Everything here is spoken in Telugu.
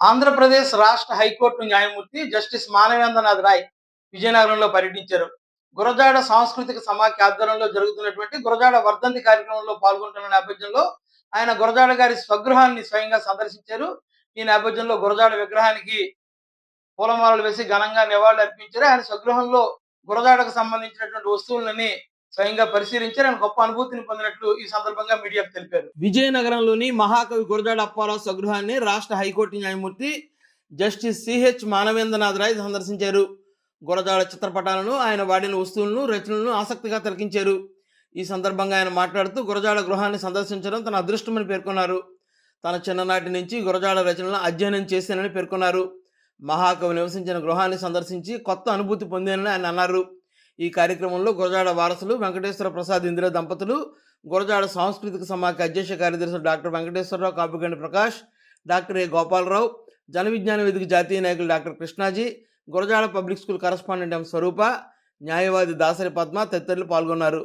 ఆంధ్రప్రదేశ్ రాష్ట్ర హైకోర్టు న్యాయమూర్తి జస్టిస్ మానవేంద్రనాథ్ రాయ్ విజయనగరంలో పర్యటించారు. గురజాడ సాంస్కృతిక సమాఖ్య ఆధ్వర్యంలో జరుగుతున్నటువంటి గురజాడ వర్ధంతి కార్యక్రమంలో పాల్గొంటున్న నేపథ్యంలో ఆయన గురజాడ గారి స్వగృహాన్ని స్వయంగా సందర్శించారు. ఈ నేపథ్యంలో గురజాడ విగ్రహానికి పూలమాలలు వేసి ఘనంగా నివాళులు అర్పించారు ఆయన స్వగృహంలో గురజాడకు సంబంధించినటువంటి వస్తువులని స్వయంగా పరిశీలించి ఆయన గొప్ప అనుభూతిని పొందినట్లు ఈ సందర్భంగా మీడియాకు తెలిపారు. విజయనగరంలోని మహాకవి గురజాడ అప్పారావు స్వగృహాన్ని రాష్ట్ర హైకోర్టు న్యాయమూర్తి జస్టిస్ సిహెచ్ మానవేంద్రనాథ్ రాయ్ సందర్శించారు. గురజాడ చిత్రపటాలను ఆయన వాడిన వస్తువులను రచనలను ఆసక్తిగా తిలకించారు. ఈ సందర్భంగా ఆయన మాట్లాడుతూ గురజాడ గృహాన్ని సందర్శించడం తన అదృష్టమని పేర్కొన్నారు. తన చిన్ననాటి నుంచి గురజాడ రచనలను అధ్యయనం చేశానని పేర్కొన్నారు. మహాకవి నివసించిన గృహాన్ని సందర్శించి కొత్త అనుభూతి పొందానని ఆయన అన్నారు. ఈ కార్యక్రమంలో గురజాడ వారసులు వెంకటేశ్వర ప్రసాద్ ఇందిర దంపతులు గురజాడ సాంస్కృతిక సమాఖ్య అధ్యక్ష కార్యదర్శి doctor Venkateswara Rao Kapugandi Prakash doctor A Gopala Rao Jana Vignana Vedika జాతీయ నాయకులు doctor Krishnaji Gurajada public school correspondent M Swarupa న్యాయవాది దాసరి పద్మ తదితరులు పాల్గొన్నారు.